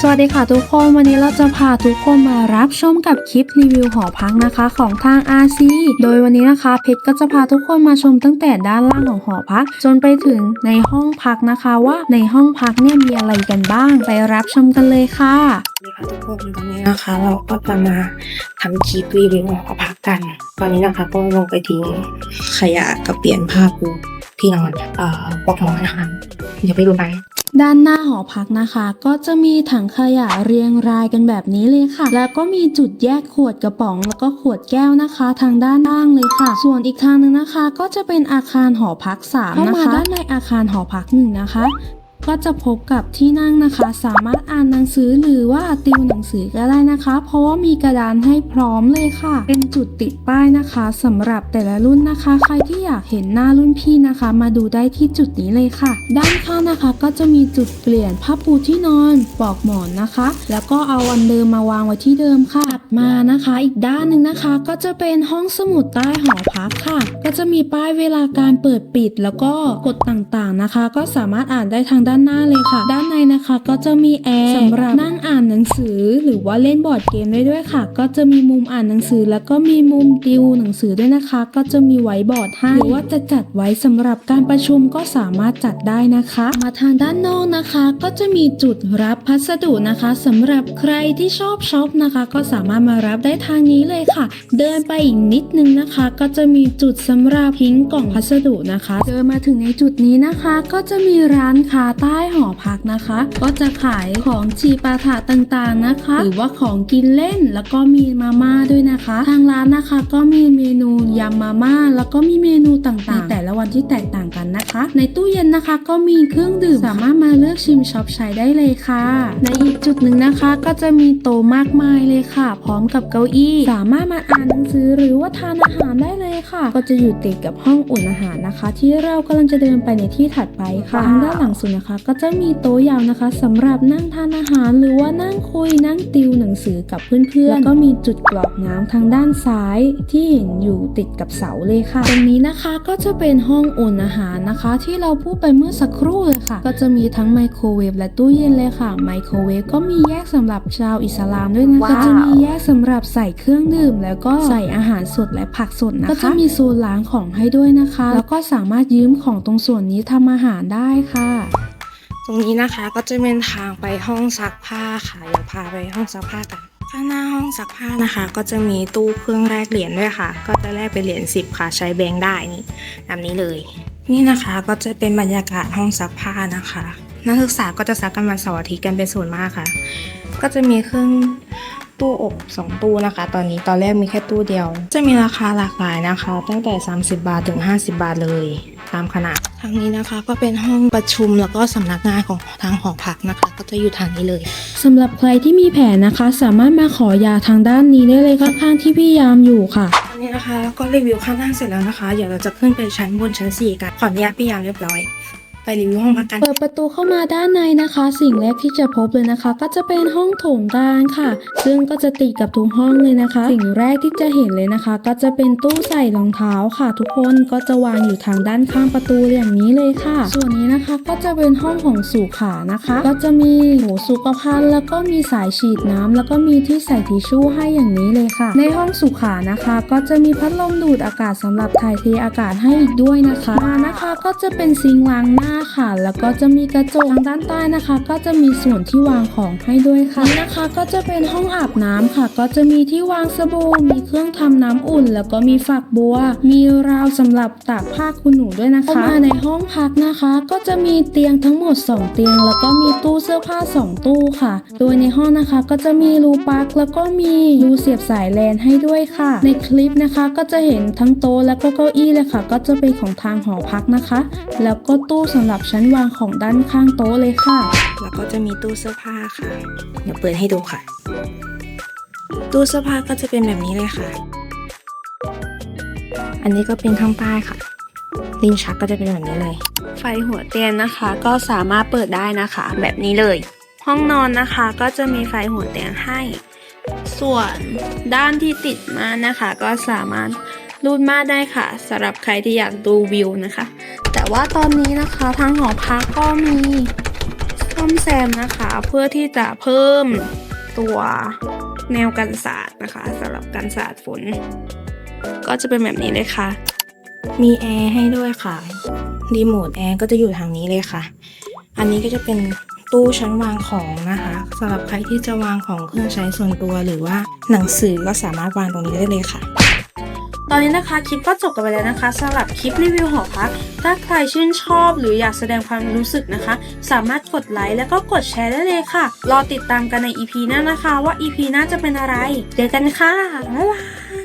สวัสดีค่ะทุกคนวันนี้เราจะพาทุกคนมารับชมกับคลิปรีวิวหอพักนะคะของทาง RC โดยวันนี้นะคะเพชรก็จะพาทุกคนมาชมตั้งแต่ด้านล่างของหอพัก จนไปถึงในห้องพักนะคะว่าในห้องพักเนี่ยมีอะไรกันบ้าง ไปรับชมกันเลยค่ะสวัสดีค่ะทุกคนตอนนี้นะคะ เราก็จะมาทำคลิปรีวิวหอพักกัน ตอนนี้นะคะก็ลงไปทิ้งขยะกับเปลี่ยนผ้าปูที่นอนเอ่อปลอกหมอนนะคะเดี๋ยวไปดูกัน ด้านหน้าหอพักนะคะ ก็จะมีถังขยะเรียงรายกันแบบนี้เลยค่ะ แล้วก็มีจุดแยกขวดกระป๋องแล้วก็ขวดแก้วนะคะ ทางด้านล่างเลยค่ะ ส่วนอีกทางหนึ่งนะคะ ก็จะเป็นอาคารหอพัก3นะคะเข้ามาด้านในอาคารหอพักหนึ่งนะคะ ก็จะพบกับที่นั่งนะคะ สามารถอ่านหนังสือหรือว่าติวหนังสือก็ได้นะคะ เพราะว่ามีกระดานให้พร้อมเลยค่ะ เป็นจุดติดป้ายนะคะสำหรับแต่ละรุ่นนะคะ ใครที่อยากเห็นหน้ารุ่นพี่นะคะ มาดูได้ที่จุดนี้เลยค่ะ ด้านข้างนะคะก็จะมีจุดเปลี่ยนผ้าปูที่นอนปลอกหมอนนะคะ แล้วก็เอาอันเดิมมาวางไว้ที่เดิมค่ะถัดมานะคะ อีกด้านหนึ่งนะคะ ก็จะเป็นห้องสมุดใต้หอพักค่ะ ก็จะมีป้ายเวลาการเปิดปิด แล้วก็กฎต่างๆนะคะ ก็สามารถอ่านได้ทางด้านหน้าเลยค่ะ ด้านในนะคะก็จะมีแอร์สำหรับนั่งอ่านหนังสือ หรือว่าเล่นบอร์ดเกมได้ด้วยค่ะ ก็จะมีมุมอ่านหนังสือ แล้วก็มีมุมติวหนังสือด้วยนะคะ ก็จะมีไว้บอร์ดให้หรือว่าจะจัดไว้สำหรับการประชุมก็สามารถจัดได้นะคะ มาทางด้านนอกนะคะ ก็จะมีจุดรับพัสดุนะคะสำหรับใครที่ชอบช็อปนะคะ ก็สามารถมารับได้ทางนี้เลยค่ะ เดินไปอีกนิดนึงนะคะ ก็จะมีจุดสำหรับทิ้งกล่องพัสดุนะคะ เดินมาถึงในจุดนี้นะคะ ก็จะมีร้านค้าใต้หอพักนะคะ ก็จะขายของชีปาถะต่างๆนะคะ หรือว่าของกินเล่นแล้วก็มีมาม่าด้วยนะคะ ทางร้านนะคะก็มีเมนูยำมาม่าแล้วก็มีเมนูต่างๆ แต่ละวันที่แตกต่างกันนะคะ ในตู้เย็นนะคะก็มีเครื่องดื่มสามารถมาเลือกชิมช็อปใช้ได้เลยค่ะ ในอีกจุดหนึ่งนะคะก็จะมีโต๊ะมากมายเลยค่ะ พร้อมกับเก้าอี้ สามารถมาอ่านหนังสือหรือว่าทานอาหารได้เลยค่ะ ก็จะอยู่ติดกับห้องอุ่นอาหารนะคะ ที่เรากำลังจะเดินไปในที่ถัดไปค่ะทางด้านหลังสุดนะคะก็จะมีโต๊ะยาวนะคะสำหรับนั่งทานอาหาร หรือว่านั่งคุยนั่งติวหนังสือกับเพื่อนๆแล้วก็มีจุดกรอกน้ำทางด้านซ้ายที่เห็นอยู่ติดกับเสาเลยค่ะ ตรงนี้นะคะก็จะเป็นห้องอุ่นอาหารนะคะ ที่เราพูดไปเมื่อสักครู่เลยค่ะ ก็จะมีทั้งไมโครเวฟและตู้เย็นเลยค่ะไมโครเวฟก็มีแยกสำหรับชาวอิสลามด้วยนะคะว้าวก็จะมีแยกสำหรับใส่เครื่องดื่ม แล้วก็ใส่อาหารสดและผักสดนะคะก็จะมีโซนล้างของให้ด้วยนะคะ แล้วก็สามารถยืมของตรงส่วนนี้ทำอาหารได้ค่ะ ตรงนี้นะคะก็จะเป็นทางไปห้องซักผ้าค่ะเดี๋ยวพาไปห้องซักผ้ากันข้างหน้าห้องซักผ้านะคะ ก็จะมีตู้เครื่องแลกเหรียญด้วยค่ะ ก็จะแลกเป็นเหรียญ10 ค่ะ ใช้แบงค์ได้นี่แบบนี้เลย นี่นะคะก็จะเป็นบรรยากาศห้องซักผ้านะคะ นักศึกษาก็จะซักกันวันเสาร์อาทิตย์กันเป็นส่วนมากค่ะ ก็จะมีเครื่องตู้อบสองตู้นะคะ ตอนนี้ตอนแรกมีแค่ตู้เดียว จะมีราคาหลากหลายนะคะ ตั้งแต่ 30 บาทถึง 50 บาทเลย ตามขนาดทางนี้นะคะก็เป็นห้องประชุมแล้วก็สำนักงานของทางหอพักนะคะ ก็จะอยู่ทางนี้เลยสำหรับใครที่มีแผนนะคะ สามารถมาขอยาทางด้านนี้ได้เลยข้างๆที่พี่ยามอยู่ค่ะตอนนี้นะคะแล้วก็รีวิวข้างล่างเสร็จแล้วนะคะ เดี๋ยวเราจะขึ้นไปชั้นบนชั้น4กันขออนุญาตพี่ยามเรียบร้อย ไปรีวิวห้องพักกันเปิดประตูเข้ามาด้านในนะคะ สิ่งแรกที่จะพบเลยนะคะ ก็จะเป็นห้องโถงกลางค่ะ ซึ่งก็จะติดกับทุกห้องเลยนะคะ สิ่งแรกที่จะเห็นเลยนะคะ ก็จะเป็นตู้ใส่รองเท้าค่ะ ทุกคนก็จะวางอยู่ทางด้านข้างประตูอย่างนี้เลยค่ะ ส่วนนี้นะคะก็จะเป็นห้องของสุขานะคะ ก็จะมีโถสุขภัณฑ์แล้วก็มีสายฉีดน้ำแล้วก็มีที่ใส่ทิชชู่ให้อย่างนี้เลยค่ะ ในห้องสุขานะคะ ก็จะมีพัดลมดูดอากาศสำหรับถ่ายเทอากาศให้อีกด้วยนะคะ นะคะก็จะเป็นซิงค์ล้างหน้าค่ะ แล้วก็จะมีกระจกทางด้านใต้นะคะ ก็จะมีส่วนที่วางของให้ด้วยค่ะนี่นะคะ ก็จะเป็นห้องอาบน้ำค่ะ ก็จะมีที่วางสบู่มีเครื่องทำน้ำอุ่น แล้วก็มีฝักบัว มีราวสำหรับตากผ้าคุณหนูด้วยนะคะมาในห้องพักนะคะ ก็จะมีเตียงทั้งหมด 2 เตียง แล้วก็มีตู้เสื้อผ้า 2 ตู้ค่ะ โดยในห้องนะคะก็จะมีรูปลั๊กแล้วก็มีรูเสียบสายแลนให้ด้วยค่ะ ในคลิปนะคะก็จะเห็นทั้งโต๊ะแล้วก็เก้าอี้เลยค่ะ ก็จะเป็นของทางหอพักนะคะ แล้วก็ตู้สำหรับชั้นวางของด้านข้างโต๊ะเลยค่ะ แล้วก็จะมีตู้เสื้อผ้าค่ะ เดี๋ยวเปิดให้ดูค่ะ ตู้เสื้อผ้าก็จะเป็นแบบนี้เลยค่ะ อันนี้ก็เป็นข้างใต้ค่ะลิ้นชักก็จะเป็นแบบนี้เลย ไฟหัวเตียงนะคะ ก็สามารถเปิดได้นะคะ แบบนี้เลย ห้องนอนนะคะก็จะมีไฟหัวเตียงให้ ส่วนด้านที่ติดม่านนะคะ ก็สามารถรูดม่านได้ค่ะสำหรับใครที่อยากดูวิวนะคะ แต่ว่าตอนนี้นะคะทางหอพักก็มีซ่อมแซมนะคะ เพื่อที่จะเพิ่มตัวแนวกันสาดนะคะสำหรับกันสาดฝน ก็จะเป็นแบบนี้เลยค่ะ มีแอร์ให้ด้วยค่ะรีโมทแอร์ก็จะอยู่ทางนี้เลยค่ะ อันนี้ก็จะเป็นตู้ชั้นวางของนะคะสำหรับใครที่จะวางของเครื่องใช้ส่วนตัวหรือว่าหนังสือก็สามารถวางตรงนี้ได้เลยค่ะ ตอนนี้นะคะคลิปก็จบกันไปแล้วนะคะสำหรับคลิปรีวิวหอพัก ถ้าใครชื่นชอบหรืออยากแสดงความรู้สึกนะคะ สามารถกดไลค์แล้วก็กดแชร์ได้เลยค่ะ รอติดตามกันใน EP หน้านะคะว่า EP หน้าจะเป็นอะไร เจอกันค่ะบ๊ายบาย